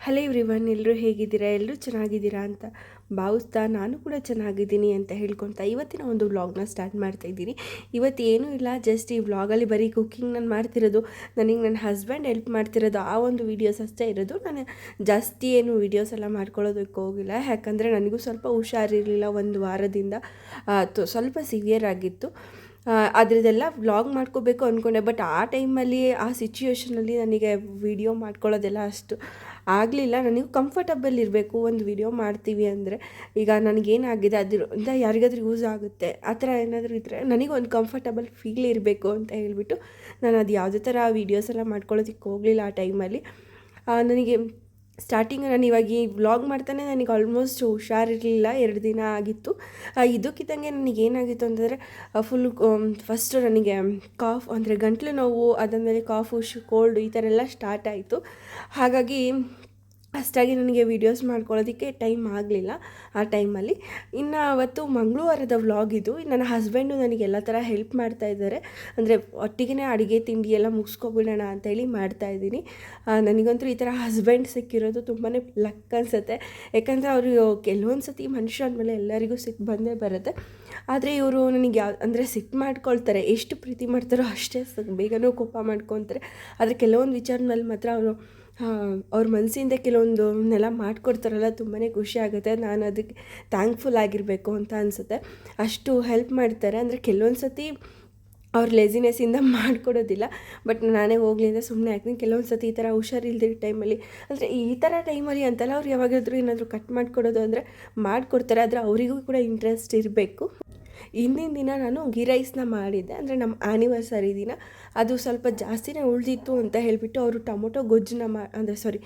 Hello ಇವ್ರಿವನ್ ಎಲ್ಲರೂ ಹೇಗಿದ್ದೀರಾ? ಎಲ್ಲರೂ ಚೆನ್ನಾಗಿದ್ದೀರಾ ಅಂತ ಭಾವಿಸ್ತಾ ನಾನು ಕೂಡ ಚೆನ್ನಾಗಿದ್ದೀನಿ ಅಂತ ಹೇಳ್ಕೊತಾ ಇವತ್ತಿನ ಒಂದು ವ್ಲಾಗ್ನ ಸ್ಟಾರ್ಟ್ ಮಾಡ್ತಾ ಇದ್ದೀನಿ. ಇವತ್ತು ಏನೂ ಇಲ್ಲ ಜಸ್ಟ್ ಈ ವ್ಲಾಗಲ್ಲಿ ಬರೀ ಕುಕ್ಕಿಂಗ್ ನಾನು ಮಾಡ್ತಿರೋದು, ನನಗೆ ನನ್ನ ಹಸ್ಬೆಂಡ್ ಹೆಲ್ಪ್ ಮಾಡ್ತಿರೋದು, ಆ ಒಂದು ವೀಡಿಯೋಸ್ ಅಷ್ಟೇ ಇರೋದು. ನಾನು ಜಾಸ್ತಿ ಏನು ವೀಡಿಯೋಸ್ ಎಲ್ಲ ಮಾಡ್ಕೊಳ್ಳೋದಕ್ಕೆ ಹೋಗಿಲ್ಲ. ಯಾಕಂದರೆ ನನಗೂ ಸ್ವಲ್ಪ ಹುಷಾರಿರಲಿಲ್ಲ ಒಂದು ವಾರದಿಂದ. ಸ್ವಲ್ಪ ಸಿವಿಯರ್ ಆಗಿತ್ತು. ಅದರದ್ದೆಲ್ಲ ವ್ಲಾಗ್ ಮಾಡ್ಕೋಬೇಕು ಅಂದ್ಕೊಂಡೆ ಬಟ್ ಆ ಟೈಮಲ್ಲಿ ಆ ಸಿಚುವೇಷನಲ್ಲಿ ನನಗೆ ವಿಡಿಯೋ ಮಾಡ್ಕೊಳ್ಳೋದೆಲ್ಲ ಅಷ್ಟು ಆಗಲಿಲ್ಲ. ನನಗೆ ಕಂಫರ್ಟಬಲ್ ಇರಬೇಕು, ಒಂದು ವಿಡಿಯೋ ಮಾಡ್ತೀವಿ ಅಂದರೆ ಈಗ ನನಗೇನಾಗಿದೆ ಅದರಿಂದ ಯಾರಿಗಾದ್ರೂ ಯೂಸ್ ಆಗುತ್ತೆ. ಆ ಥರ ಏನಾದರೂ ಇದ್ದರೆ ನನಗೆ ಒಂದು ಕಂಫರ್ಟಬಲ್ ಫೀಲ್ ಇರಬೇಕು ಅಂತ ಹೇಳಿಬಿಟ್ಟು ನಾನು ಅದು ಯಾವುದೇ ಥರ ವೀಡಿಯೋಸ್ ಎಲ್ಲ ಮಾಡ್ಕೊಳ್ಳೋದಕ್ಕೆ ಹೋಗಲಿಲ್ಲ ಆ ಟೈಮಲ್ಲಿ ನನಗೆ ಸ್ಟಾರ್ಟಿಂಗ್ ನಾನು ಇವಾಗ ಈ ವ್ಲಾಗ್ ಮಾಡ್ತಾನೆ ನನಗೆ ಆಲ್ಮೋಸ್ಟ್ ಹುಷಾರಿರಲಿಲ್ಲ, ಎರಡು ದಿನ ಆಗಿತ್ತು. ಇದಕ್ಕಿದ್ದಂಗೆ ನನಗೆ ಏನಾಗಿತ್ತು ಅಂತಂದರೆ ಫುಲ್ ಫಸ್ಟು ನನಗೆ ಕಾಫ್ ಅಂದರೆ ಗಂಟಲು ನೋವು, ಅದಾದಮೇಲೆ ಕಾಫು ಶು ಕೋಲ್ಡು ಈ ಥರ ಎಲ್ಲ ಸ್ಟಾರ್ಟ್ ಆಯಿತು. ಹಾಗಾಗಿ ಅಷ್ಟಾಗಿ ನನಗೆ ವೀಡಿಯೋಸ್ ಮಾಡ್ಕೊಳ್ಳೋದಕ್ಕೆ ಟೈಮ್ ಆಗಲಿಲ್ಲ ಆ ಟೈಮಲ್ಲಿ ಇನ್ನು ಅವತ್ತು ಮಂಗಳವಾರದ ವ್ಲಾಗ್ ಇದು. ನನ್ನ ಹಸ್ಬೆಂಡು ನನಗೆ ಎಲ್ಲ ಥರ ಹೆಲ್ಪ್ ಮಾಡ್ತಾ ಇದ್ದಾರೆ. ಅಂದರೆ ಒಟ್ಟಿಗೆ ಅಡುಗೆ ತಿಂಡಿ ಎಲ್ಲ ಮುಗಿಸ್ಕೊಬಿಡೋಣ ಅಂತೇಳಿ ಮಾಡ್ತಾ ಇದ್ದೀನಿ. ಆ, ನನಗಂತೂ ಈ ಥರ ಹಸ್ಬೆಂಡ್ ಸಿಕ್ಕಿರೋದು ತುಂಬಾ ಲಕ್ ಅನಿಸುತ್ತೆ. ಯಾಕಂದರೆ ಅವರು ಕೆಲವೊಂದು ಸತಿ ಮನುಷ್ಯ ಅಂದಮೇಲೆ ಎಲ್ಲರಿಗೂ ಸಿಕ್ ಬಂದೇ ಬರುತ್ತೆ. ಆದರೆ ಇವರು ನನಗೆ ಯಾವ ಅಂದರೆ ಸಿಕ್ ಮಾಡ್ಕೊಳ್ತಾರೆ. ಎಷ್ಟು ಪ್ರೀತಿ ಮಾಡ್ತಾರೋ ಅಷ್ಟೇ ಬೇಗನೂ ಕೋಪ ಮಾಡ್ಕೊತಾರೆ ಆದರೆ ಕೆಲವೊಂದು ವಿಚಾರದಲ್ಲಿ ಮಾತ್ರ ಅವರು ಅವ್ರ ಮನಸ್ಸಿಂದ ಕೆಲವೊಂದು ನೆಲ ಮಾಡಿಕೊಡ್ತಾರಲ್ಲ ತುಂಬಾ ಖುಷಿ ಆಗುತ್ತೆ. ನಾನು ಅದಕ್ಕೆ ಥ್ಯಾಂಕ್ಫುಲ್ ಆಗಿರಬೇಕು ಅಂತ ಅನಿಸುತ್ತೆ. ಅಷ್ಟು ಹೆಲ್ಪ್ ಮಾಡ್ತಾರೆ. ಅಂದರೆ ಕೆಲವೊಂದು ಸತಿ ಅವ್ರ ಲೇಸಿನೆಸ್ಸಿಂದ ಮಾಡಿಕೊಡೋದಿಲ್ಲ. ಬಟ್ ನಾನೇ ಹೋಗಲಿ ಅಂತ ಸುಮ್ಮನೆ ಹಾಕ್ತೀನಿ. ಕೆಲವೊಂದು ಸತಿ ಈ ಥರ ಹುಷಾರಿಲ್ದಿರೋ ಟೈಮಲ್ಲಿ ಅಂದರೆ ಈ ಥರ ಟೈಮಲ್ಲಿ ಅಂತಲ್ಲ ಅವ್ರು ಯಾವಾಗಾದರೂ ಏನಾದರೂ ಕಟ್ ಮಾಡಿಕೊಡೋದು ಅಂದರೆ ಮಾಡಿಕೊಡ್ತಾರೆ. ಆದರೆ ಅವರಿಗೂ ಕೂಡ ಇಂಟ್ರೆಸ್ಟ್ ಇರಬೇಕು. ಹಿಂದಿನ ದಿನ ನಾನು ಗೀ ರೈಸ್ನ ಮಾಡಿದ್ದೆ. ಅಂದರೆ ನಮ್ಮ ಆ್ಯನಿವರ್ಸರಿ ದಿನ. ಅದು ಸ್ವಲ್ಪ ಜಾಸ್ತಿನೇ ಉಳಿದಿತ್ತು ಅಂತ ಹೇಳಿಬಿಟ್ಟು ಅವರು ಟೊಮೊಟೊ ಗೊಜ್ಜನ್ನ ಮಾ, ಅಂದರೆ ಸಾರಿ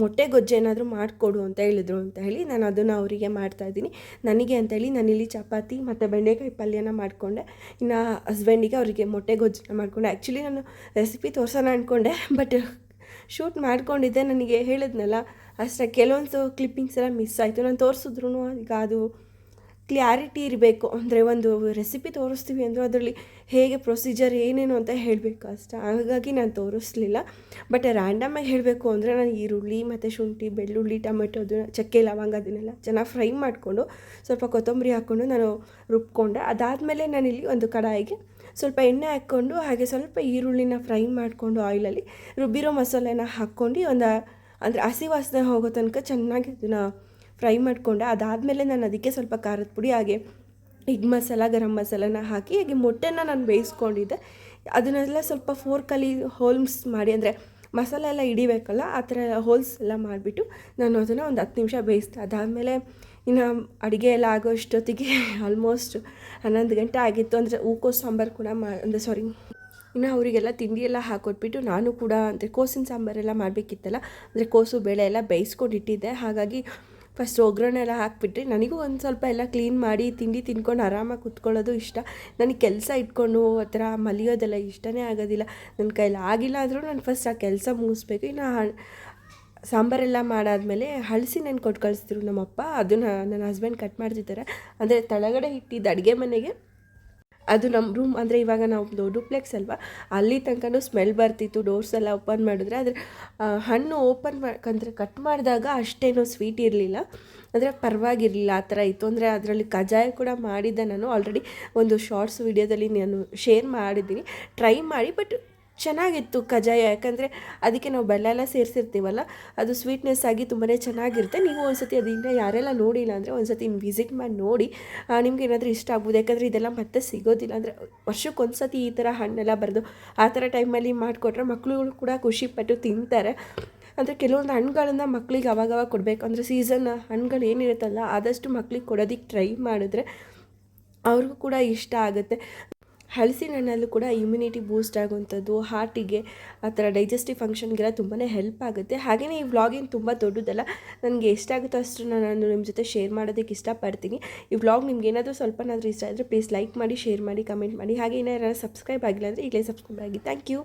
ಮೊಟ್ಟೆ ಗೊಜ್ಜು ಏನಾದರೂ ಮಾಡಿಕೊಡು ಅಂತ ಹೇಳಿದ್ರು ಅಂತ ಹೇಳಿ ನಾನು ಅದನ್ನು ಅವರಿಗೆ ಮಾಡ್ತಾಯಿದ್ದೀನಿ ನನಗೆ ಅಂತೇಳಿ ನಾನಿಲ್ಲಿ ಚಪಾತಿ ಮತ್ತು ಬೆಂಡೆಕಾಯಿ ಪಲ್ಯನ ಮಾಡಿಕೊಂಡೆ. ಇನ್ನು ಹಸ್ಬೆಂಡಿಗೆ ಅವರಿಗೆ ಮೊಟ್ಟೆ ಗೊಜ್ಜನ್ನ ಮಾಡಿಕೊಂಡೆ. ಆ್ಯಕ್ಚುಲಿ ನಾನು ರೆಸಿಪಿ ತೋರ್ಸೋಣ ಅಂದ್ಕೊಂಡೆ ಬಟ್ ಶೂಟ್ ಮಾಡ್ಕೊಂಡಿದ್ದೆ. ನನಗೆ ಹೇಳಿದ್ನಲ್ಲ, ಅಷ್ಟೇ. ಕೆಲವೊಂದು ಕ್ಲಿಪ್ಪಿಂಗ್ಸ್ ಎಲ್ಲ ಮಿಸ್ ಆಯಿತು. ನಾನು ತೋರಿಸಿದ್ರು ಈಗ ಅದು ಕ್ಲಿಯಾರಿಟಿ ಇರಬೇಕು. ಅಂದರೆ ಒಂದು ರೆಸಿಪಿ ತೋರಿಸ್ತೀವಿ ಅಂದರೆ ಅದರಲ್ಲಿ ಹೇಗೆ ಪ್ರೊಸೀಜರ್ ಏನೇನು ಅಂತ ಹೇಳಬೇಕು ಅಷ್ಟೆ. ಹಾಗಾಗಿ ನಾನು ತೋರಿಸ್ಲಿಲ್ಲ. ಬಟ್ ರ್ಯಾಂಡಮಾಗಿ ಹೇಳಬೇಕು ಅಂದರೆ ನಾನು ಈರುಳ್ಳಿ, ಮತ್ತು ಶುಂಠಿ, ಬೆಳ್ಳುಳ್ಳಿ, ಟೊಮೆಟೊ ಅದನ್ನ ಚಕ್ಕೆ, ಲವಂಗ ಅದನ್ನೆಲ್ಲ ಚೆನ್ನಾಗಿ ಫ್ರೈ ಮಾಡಿಕೊಂಡು ಸ್ವಲ್ಪ ಕೊತ್ತಂಬರಿ ಹಾಕ್ಕೊಂಡು ನಾನು ರುಬ್ಕೊಂಡೆ. ಅದಾದಮೇಲೆ ನಾನಿಲ್ಲಿ ಒಂದು ಕಡಾಯಿಗೆ ಸ್ವಲ್ಪ ಎಣ್ಣೆ ಹಾಕ್ಕೊಂಡು ಹಾಗೆ ಸ್ವಲ್ಪ ಈರುಳ್ಳಿನ ಫ್ರೈ ಮಾಡಿಕೊಂಡು ಆಯಿಲಲ್ಲಿ ರುಬ್ಬಿರೋ ಮಸಾಲೆನ ಹಾಕ್ಕೊಂಡು ಒಂದು ಅಂದರೆ ಹಸಿ ವಾಸನೆ ಹೋಗೋ ತನಕ ಚೆನ್ನಾಗಿ ಅದನ್ನು ಫ್ರೈ ಮಾಡಿಕೊಂಡೆ. ಅದಾದಮೇಲೆ ನಾನು ಅದಕ್ಕೆ ಸ್ವಲ್ಪ ಖಾರದ ಪುಡಿ, ಹಾಗೆ ಎಗ್ ಮಸಾಲ, ಗರಂ ಮಸಾಲನ ಹಾಕಿ, ಹಾಗೆ ಮೊಟ್ಟೆನ ನಾನು ಬೇಯಿಸ್ಕೊಂಡಿದ್ದೆ. ಅದನ್ನೆಲ್ಲ ಸ್ವಲ್ಪ ಫೋರ್ಕಲ್ಲಿ ಹೋಲ್ಸ್ ಮಾಡಿ, ಅಂದರೆ ಮಸಾಲೆ ಎಲ್ಲ ಹಿಡಿಬೇಕಲ್ಲ, ಆ ಥರ ಹೋಲ್ಸ್ ಎಲ್ಲ ಮಾಡಿಬಿಟ್ಟು ನಾನು ಅದನ್ನು ಒಂದು ಹತ್ತು ನಿಮಿಷ ಬೇಯಿಸ್ದೆ. ಅದಾದಮೇಲೆ ಇನ್ನು ಅಡುಗೆ ಎಲ್ಲ ಆಗೋ ಅಷ್ಟೊತ್ತಿಗೆ ಆಲ್ಮೋಸ್ಟ್ ಹನ್ನೊಂದು ಗಂಟೆ ಆಗಿತ್ತು. ಅಂದರೆ ಹೂಕೋಸು, ಸಾಂಬಾರು ಕೂಡ ಮಾ, ಅಂದರೆ ಸಾರಿ ಇನ್ನು ಅವರಿಗೆಲ್ಲ ತಿಂಡಿ ಎಲ್ಲ ಹಾಕೊಟ್ಬಿಟ್ಟು ನಾನು ಕೂಡ, ಅಂದರೆ ಕೋಸಿನ ಸಾಂಬಾರೆಲ್ಲ ಮಾಡಬೇಕಿತ್ತಲ್ಲ, ಅಂದರೆ ಕೋಸು, ಬೇಳೆ ಎಲ್ಲ ಬೇಯಿಸ್ಕೊಂಡು ಇಟ್ಟಿದ್ದೆ ಹಾಗಾಗಿ ಫಸ್ಟ್ ಒಗ್ಗರಣೆ ಎಲ್ಲ ಹಾಕಿಬಿಟ್ರೆ ನನಗೂ ಒಂದು ಸ್ವಲ್ಪ ಎಲ್ಲ ಕ್ಲೀನ್ ಮಾಡಿ ತಿಂಡಿ ತಿನ್ಕೊಂಡು ಆರಾಮಾಗಿ ಕುತ್ಕೊಳ್ಳೋದು ಇಷ್ಟ. ನನಗೆ ಕೆಲಸ ಇಟ್ಕೊಂಡು ಆ ಥರ ಮಲಿಯೋದೆಲ್ಲ ಇಷ್ಟನೇ ಆಗೋದಿಲ್ಲ. ನನ್ನ ಕೈಲಿ ಆಗಿಲ್ಲ ಆದರೂ ನಾನು ಫಸ್ಟ್ ಆ ಕೆಲಸ ಮುಗಿಸ್ಬೇಕು. ಇನ್ನು ಸಾಂಬಾರೆಲ್ಲ ಮಾಡಾದಮೇಲೆ ಹಳಸಿ ನಾನು ಕೊಟ್ಟು ಕಳಿಸ್ತಿರು ನಮ್ಮಪ್ಪ, ಅದನ್ನು ನನ್ನ ಹಸ್ಬೆಂಡ್ ಕಟ್ ಮಾಡ್ತಿದ್ದಾರೆ ಅಂದರೆ ತಳಗಡೆ ಇಟ್ಟಿದ್ದು ಅಡುಗೆ ಮನೆಗೆ ಅದು ನಮ್ಮ ರೂಮ್ ಅಂದರೆ ಇವಾಗ ನಾವು ಡೂಪ್ಲೆಕ್ಸ್ ಅಲ್ವಾ? ಅಲ್ಲಿ ತನಕನೂ ಸ್ಮೆಲ್ ಬರ್ತಿತ್ತು ಡೋರ್ಸ್ ಎಲ್ಲ ಓಪನ್ ಮಾಡಿದ್ರೆ. ಆದರೆ ಹಣ್ಣು ಓಪನ್ ಮಾಡ್ಕಂದ್ರೆ ಕಟ್ ಮಾಡಿದಾಗ ಅಷ್ಟೇನೂ ಸ್ವೀಟ್ ಇರಲಿಲ್ಲ. ಅಂದರೆ ಪರವಾಗಿರಲಿಲ್ಲ, ಆ ಥರ ಇತ್ತು. ಅಂದರೆ ಅದರಲ್ಲಿ ಕಜಾಯ ಕೂಡ ಮಾಡಿದ್ದೆ ನಾನು. ಆಲ್ರೆಡಿ ಒಂದು ಶಾರ್ಟ್ಸ್ ವಿಡಿಯೋದಲ್ಲಿ ನಾನು ಶೇರ್ ಮಾಡಿದ್ದೀನಿ. ಟ್ರೈ ಮಾಡಿ ಬಟ್ ಚೆನ್ನಾಗಿತ್ತು ಕಜಾಯ ಯಾಕಂದರೆ ಅದಕ್ಕೆ ನಾವು ಬೆಲ್ಲ ಎಲ್ಲ ಸೇರಿಸಿರ್ತೀವಲ್ಲ, ಅದು ಸ್ವೀಟ್ನೆಸ್ ಆಗಿ ತುಂಬಾ ಚೆನ್ನಾಗಿರುತ್ತೆ. ನೀವು ಒಂದ್ಸತಿ ಅದರಿಂದ ಯಾರೆಲ್ಲ ನೋಡಿಲ್ಲ ಅಂದರೆ ಒಂದ್ಸತಿ ವಿಸಿಟ್ ಮಾಡಿ ನೋಡಿ. ನಿಮ್ಗೆ ಏನಾದರೂ ಇಷ್ಟ ಆಗ್ಬೋದು, ಯಾಕಂದರೆ ಇದೆಲ್ಲ ಮತ್ತೆ ಸಿಗೋದಿಲ್ಲ. ಅಂದರೆ ವರ್ಷಕ್ಕೆ ಒಂದ್ಸತಿ ಈ ಥರ ಹಣ್ಣೆಲ್ಲ ಬರೆದು ಆ ಥರ ಟೈಮಲ್ಲಿ ಮಾಡಿಕೊಟ್ರೆ ಮಕ್ಕಳುಗಳು ಕೂಡ ಖುಷಿಪಟ್ಟು ತಿಂತಾರೆ. ಅಂದರೆ ಕೆಲವೊಂದು ಹಣ್ಣುಗಳನ್ನು ಮಕ್ಕಳಿಗೆ ಅವಾಗವಾಗ ಕೊಡಬೇಕು. ಅಂದರೆ ಸೀಸನ್ ಹಣ್ಣುಗಳು ಏನಿರುತ್ತಲ್ಲ, ಆದಷ್ಟು ಮಕ್ಕಳಿಗೆ ಕೊಡೋದಕ್ಕೆ ಟ್ರೈ ಮಾಡಿದ್ರೆ ಅವ್ರಿಗೂ ಕೂಡ ಇಷ್ಟ ಆಗುತ್ತೆ. ಹಲಸಿನ ಹಣ್ಣಲ್ಲೂ ಕೂಡ ಇಮ್ಯುನಿಟಿ ಬೂಸ್ಟ್ ಆಗುವಂಥದ್ದು ಹಾರ್ಟಿಗೆ ಆ ಥರ ಡೈಜೆಸ್ಟಿವ್ ಫಂಕ್ಷನ್ಗೆಲ್ಲ ತುಂಬಾ ಹೆಲ್ಪ್ ಆಗುತ್ತೆ. ಹಾಗೆಯೇ ಈ ವ್ಲಾಗಿಂಗ್ ತುಂಬ ದೊಡ್ಡದಲ್ಲ, ನನಗೆ ಎಷ್ಟಾಗುತ್ತೋ ಅಷ್ಟು ನಾನು ನಿಮ್ಮ ಜೊತೆ ಶೇರ್ ಮಾಡೋದಕ್ಕೆ ಇಷ್ಟಪಡ್ತೀನಿ. ಈ ವ್ಲಾಗ್ ನಿಮ್ಗೆ ಏನಾದರೂ ಸ್ವಲ್ಪನಾದರೂ ಇಷ್ಟ ಆದರೆ ಪ್ಲೀಸ್ ಲೈಕ್ ಮಾಡಿ ಶೇರ್ ಮಾಡಿ ಕಮೆಂಟ್ ಮಾಡಿ. ಹಾಗೆ ಏನಾದ್ರೂ ಸಬ್ಸ್ಕ್ರೈಬ್ ಆಗಿಲ್ಲ ಅಂದರೆ ಈಗಲೇ ಸಬ್ಸ್ಕ್ರೈಬ್ ಆಗಿ. Thank you